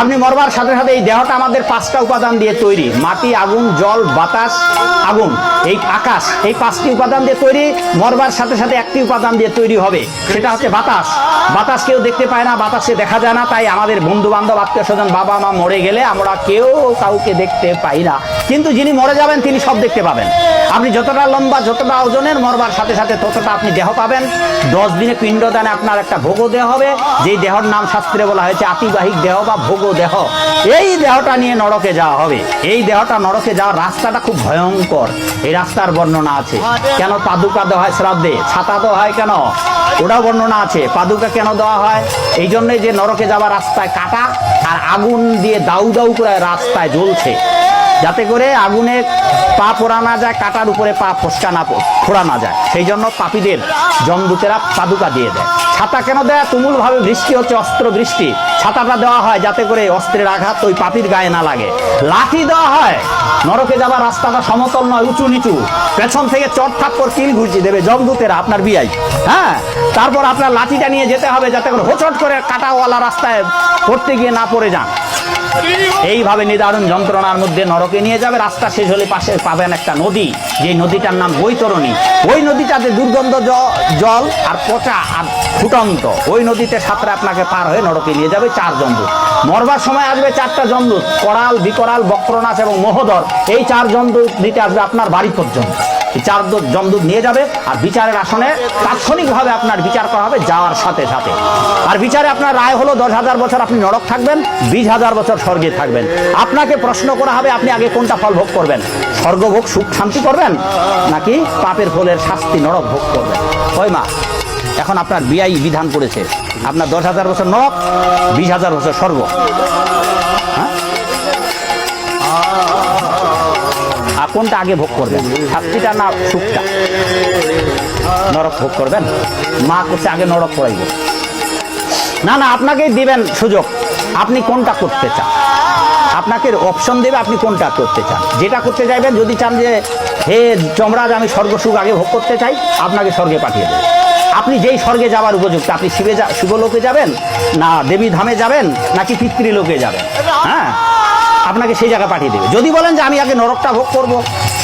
আপনি মরবার সাথে সাথে এই দেহটা আমাদের পাঁচটা উপাদান দিয়ে তৈরি। মাটি, আগুন, জল, বাতাস, আগুন। এই আকাশ, এই পাঁচটি উপাদান দিয়ে তৈরি, মরবার সাথে সাথে একটি উপাদান দিয়ে তৈরি হবে। সেটা হচ্ছে বাতাস। বাতাস কেউ দেখতে পায় না, বাতাসে দেখা যায় না, তাই আমাদের বন্ধু বান্ধব আত্মীয় স্বজন বাবা মা মরে গেলে আমরা কেউ কাউকে দেখতে পাই না। কিন্তু যিনি মরে যাবেন, তিনি সব দেখতে পাবেন। আপনি যতটা লম্বা, যতটা ওজনের মরবার সাথে সাথে ততটা আপনি দেহ পাবেন। দশ দিনে পিণ্ডদানে আপনার একটা ভোগ দেহ হবে। যেই দেহর নাম শাস্ত্রে বলা হয়েছে, আতিবাহিক দেহ বা ভোগ দেহ। এই দেহটা নিয়ে নরকে যাওয়া হবে। এই দেহটা নরকে যাওয়ার রাস্তাটা খুব ভয়ঙ্কর। এই রাস্তার বর্ণনা আছে। কেন পাদুকা দেওয়া হয় শ্রাদ্ধে? ছাতা দেওয়া হয় কেন? ওটা বর্ণনা আছে। পাদুকা কেন দেওয়া হয়? এই জন্যে যে নরকে যাওয়ার রাস্তায় কাটা আর আগুন দিয়ে দাউ দাউ করে রাস্তায় জ্বলছে। যাতে করে আগুনে পা পোড়া না যায়, কাটার উপরে পা ফসকা না ফোড়া না যায়। সেই জন্য পাপীদের জমদূতেরা পাদুকা দিয়ে দেয়। ছাতা কেন দেয়? তুমুলভাবে বৃষ্টি হচ্ছে, অস্ত্র বৃষ্টি। ছাতাটা দেওয়া হয় যাতে করে অস্ত্রের আঘাত ওই পাপির গায়ে না লাগে। লাঠি দেওয়া হয়। নরকে যাবার রাস্তাটা সমতল নয়, উঁচু নিচু। পেছন থেকে চট থাপ্পর কিল ঘুরছি দেবে জমদূতেরা আপনার বিয়াই হ্যাঁ? তারপর আপনার লাঠিটা নিয়ে যেতে হবে যাতে করে হোচট করে কাটাওয়ালা রাস্তায় পড়তে গিয়ে না পড়ে যান। এইভাবে নিদারুণ যন্ত্রণার মধ্যে নরকে নিয়ে যাবে। রাস্তা শেষ হলে পাশে পাবেন একটা নদী। যে নদীটার নাম বৈতরণী। ওই নদীটাতে দুর্গন্ধ জল আর পচা আর ফুটন্ত। ওই নদীতে সাঁতরে আপনাকে পার হয়ে নরকে নিয়ে যাবে চার জমদূত মরবার সময় আসবে চারটা জমদূত করাল বিকরাল, বক্রনাথ এবং মহোদর। এই চার জমদূত দিতে আসবে আপনার বাড়ি পর্যন্ত। এই চার দ- জমদূত নিয়ে যাবে আর বিচারের আসনে তাৎক্ষণিকভাবে আপনার বিচার করা হবে যাওয়ার সাথে সাথে। আর বিচারে আপনার রায় হলো দশ হাজার বছর আপনি নরক থাকবেন, বিশ হাজার বছর স্বর্গে থাকবেন। আপনাকে প্রশ্ন করা হবে, আপনি আগে কোনটা ফল ভোগ করবেন? স্বর্গভোগ সুখ, শান্তি করবেন, নাকি পাপের ফলের শাস্তি, নরক ভোগ করবেন? হয় মা, এখন আপনার বিআই বিধান করেছে। আপনার দশ হাজার বছর নরক, বিশ হাজার বছর স্বর্গ। কোনটা আগে ভোগ করবেন? শাস্তিটা না সুখটা নরক ভোগ করবেন? মা করছে আগে নরক করাইবে না না, আপনাকেই দিবেন সুযোগ। আপনি কোনটা করতে চান? আপনাকে অপশন দেবে আপনি কোনটা করতে চান। যেটা করতে চাইবেন, যদি চান যে, হে যমরাজ, আমি স্বর্গ সুখ আগে ভোগ করতে চাই আপনাকে স্বর্গে পাঠিয়ে দেবে। আপনি যেই স্বর্গে যাবার উপযুক্ত, আপনি শিবে যা, শিবলোকে যাবেন না, দেবী ধামে যাবেন, নাকি পিতৃলোকে যাবেন? হ্যাঁ? আপনাকে সেই জায়গায় পাঠিয়ে দেবে। যদি বলেন যে আমি আগে নরকটা ভোগ করব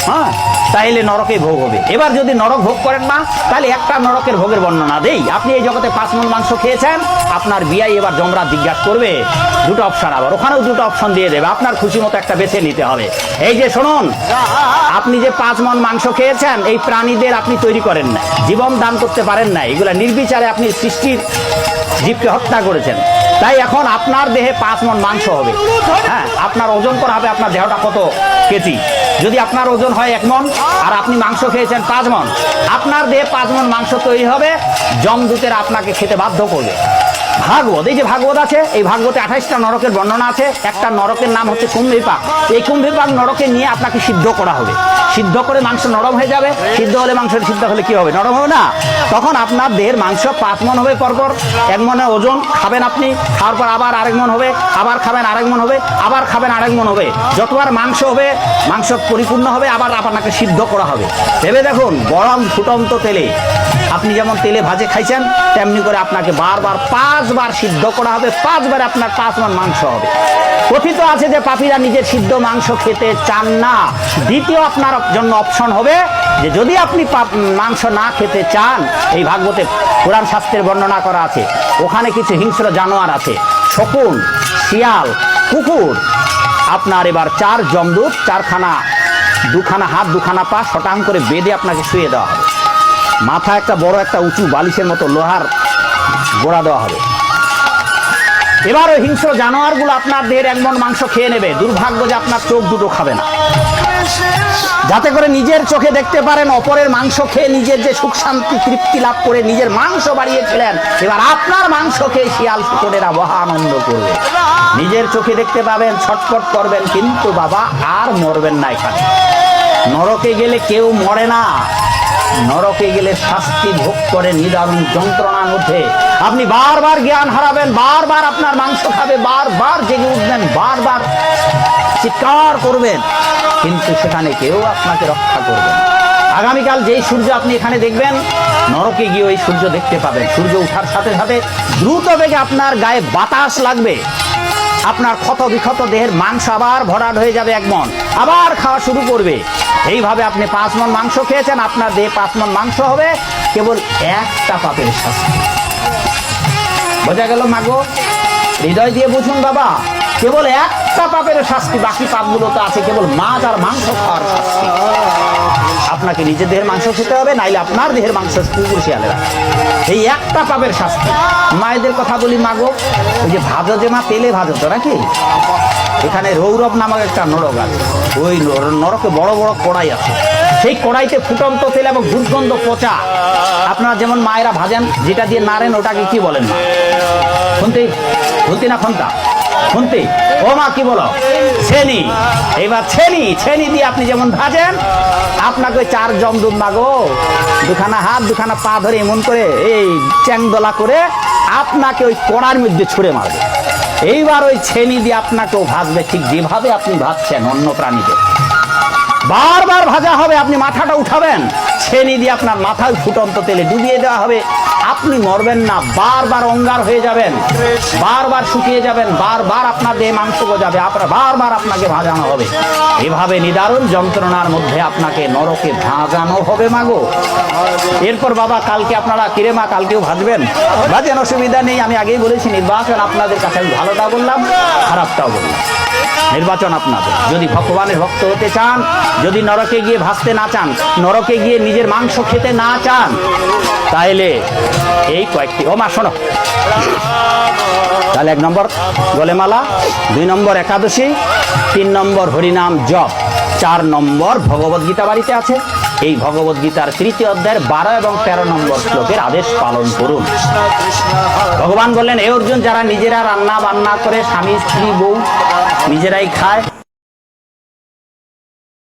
হ্যাঁ তাইলে নরকে ভোগ হবে। এবার যদি নরক ভোগ করেন না তাহলে একটা নরকের ভোগের বর্ণনা দেই। আপনি এই জগতে পাঁচ মন মাংস খেয়েছেন, আপনার বিয়াই এবার জমরা জিজ্ঞাসা করবে, দুটো অপশন আবার। ওখানেও দুটো অপশন দিয়ে দেবে। আপনার খুশি মতো একটা বেছে নিতে হবে। এই যে শুনুন, আপনি যে পাঁচ মন মাংস খেয়েছেন, এই প্রাণীদের আপনি তৈরি করেন না জীবন দান করতে পারেন না এগুলা নির্বিচারে আপনি সৃষ্টির জীবকে হত্যা করেছেন। তাই এখন আপনার দেহে পাঁচ মন মাংস হবে। হ্যাঁ আপনার ওজন করা হবে, আপনার দেহটা কত কেজি? যদি আপনার ওজন হয় এক মন আর আপনি মাংস খেয়েছেন পাঁচ মন আপনার দেহে পাঁচ মন মাংস তৈরি হবে জমদূতেরা আপনাকে খেতে বাধ্য করবে। ভাগবত, এই যে ভাগবত আছে, এই ভাগবতে আঠাইশটা নরকের বর্ণনা আছে, একটা নরকের নাম হচ্ছে কুম্ভীপাক এই কুম্ভীপাক নরকে নিয়ে আপনাকে সিদ্ধ করা হবে। সিদ্ধ করে মাংস নরম হয়ে যাবে। সিদ্ধ হলে মাংস সিদ্ধ হলে কি হবে? নরম হবে না? তখন আপনার দেহের মাংস পাঁচ মন হবে পরপর। এক মনে ওজন খাবেন আপনি খাওয়ার পর আবার আরেক মন হবে, আবার খাবেন আরেক মন হবে, আবার খাবেন আরেক মন হবে। যতবার মাংস হবে, মাংস পরিপূর্ণ হবে, আবার আপনাকে সিদ্ধ করা হবে। ভেবে দেখুন, গরম ফুটন্ত তেলে আপনি যেমন তেলে ভাজে খাইছেন, তেমনি করে আপনাকে বারবার, পাঁচবার সিদ্ধ করা হবে, পাঁচবার আপনার পাঁচ মাংস হবে। কথিত আছে যে পাপীরা নিজের সিদ্ধ মাংস খেতে চান না। দ্বিতীয় আপনার জন্য অপশন হবে যে যদি আপনি মাংস না খেতে চান, এই ভাগবতে কোরআন শাস্ত্রের বর্ণনা করা আছে, ওখানে কিছু হিংস্র জানোয়ার আছে, শকুন, শিয়াল, কুকুর। আপনার এবার চার জমদূত চারখানা, দুখানা হাত, দুখানা পা, শটাং করে বেঁধে আপনাকে শুয়ে দেওয়া হবে। মাথা একটা বড় একটা উঁচু বালিশের মতো লোহার গোড়া দেওয়া হবে। এবার ওই হিংস্র জানোয়ারগুলো আপনার দেহের এক মন মাংস খেয়ে নেবে, দুর্ভাগ্য যে আপনার চোখ দুটো খাবে না। যাতে করে নিজের চোখে দেখতে পারেন, অপরের মাংস খেয়ে নিজের যে সুখ শান্তি, তৃপ্তি লাভ করে নিজের মাংস বাড়িয়েছিলেন এবার আপনার মাংস খেয়ে শিয়াল শুকরেরা মহা আনন্দ করবে। নিজের চোখে দেখতে পাবেন, ছটফট করবেন, কিন্তু বাবা আর মরবেন না এখানে। নরকে গেলে কেউ মরে না। নরকে গেলে শাস্তি ভোগ করে নিদারুণ যন্ত্রণার মধ্যে। আপনি বারবার জ্ঞান হারাবেন, বারবার আপনার মাংস খাবে, বারবার জেগে উঠবেন, বারবার চিৎকার করবেন। কিন্তু সেখানে কেউ আপনাকে রক্ষা করবে আগামীকাল যেই সূর্য আপনি এখানে দেখবেন, নরকে গিয়ে ওই সূর্য দেখতে পাবেন। সূর্য ওঠার সাথে সাথে দ্রুত বেগে আপনার গায়ে বাতাস লাগবে। আপনার ক্ষত বিক্ষত দেহের মাংস আবার ভরাট হয়ে যাবে এক মন। আবার খাওয়া শুরু করবে। এইভাবে আপনি পাঁচ মন মাংস খেয়েছেন, আপনার দেহে পাঁচ মন মাংস হবে, কেবল একটা পাপের শাস্তি। বোঝা গেল মাগো হৃদয় দিয়ে বুঝুন বাবা, কেবল একটা পাপের শাস্তি, বাকি পাপগুলো তো আছে, কেবল মাছ আর মাংস খাওয়ার শাস্তি। আপনাকে নিজের দেহের মাংস খেতে হবে, নাইলে আপনার দেহের মাংস কুকুর শিয়ালেরা এই একটা পাপের শাস্তি। মায়েদের কথা বলি মাগো ওই যে ভাজো যে মা, তেলে ভাজো তো নাকি? এখানে রৌরব নামক একটা নরক আছে। ওই নর- নরকে বড় বড় কড়াই আছে। সেই কড়াইতে ফুটন্ত তেল এবং দুর্গন্ধ পচা। আপনারা যেমন মায়েরা ভাজেন, যেটা দিয়ে নাড়েন, ওটাকে কি বলেন মা? খুনতি খুনতি না খন্তা খুনতি ও মা, কি বলো? ছেনি। এবার ছেনি ছেনি দিয়ে আপনি যেমন ভাজেন, আপনাকে ওই চার জমদুম মাগো। দুখানা হাত, দুখানা পা ধরে এমন করে এই চ্যাংদোলা করে আপনাকে ওই কড়ার মধ্যে ছুঁড়ে মারবে। এইবার ওই ছেনি দিয়ে আপনাকেও ভাজবে। ঠিক যেভাবে আপনি ভাজছেন অন্য প্রাণীকে। বারবার ভাজা হবে, আপনি মাথাটা উঠাবেন। ছেনি দিয়ে আপনার মাথায় ফুটন্ত তেলে ডুবিয়ে দেওয়া হবে। আপনি মরবেন না, বারবার অঙ্গার হয়ে যাবেন, বারবার শুকিয়ে যাবেন, বারবার আপনার দেহে মাংস গজাবে, আপনার বারবার আপনাকে ভাজানো হবে। এভাবে নিদারুণ যন্ত্রণার মধ্যে আপনাকে নরকে ভাজানো হবে মাগো এরপর বাবা, কালকে আপনারা কিরে মা, কালকেও ভাজবেন? ভাজেন অসুবিধা নেই, আমি আগেই বলেছি, নির্বাচন আপনাদের কাছে আমি ভালোটা বললাম, খারাপটাও বললাম। নির্বাচন আপনাদের। যদি ভগবানের ভক্ত হতে চান, যদি নরকে গিয়ে ভাসতে না চান, নরকে গিয়ে নিজের মাংস খেতে না চান তাইলে এই কয়েকটি ও মা, শোনো। তাহলে এক নম্বর গলেমালা, দুই নম্বর একাদশী, তিন নম্বর হরিনাম জপ, চার নম্বর ভগবদ গীতা বাড়িতে আছে। এই ভগবদ গীতার তৃতীয় অধ্যায়ের বারো এবং তেরো নম্বর শ্লোকের আদেশ পালন করুন। ভগবান বললেন এ অর্জুন, যারা নিজেরা রান্না বান্না করে স্বামী, স্ত্রী, বউ নিজেরাই খায়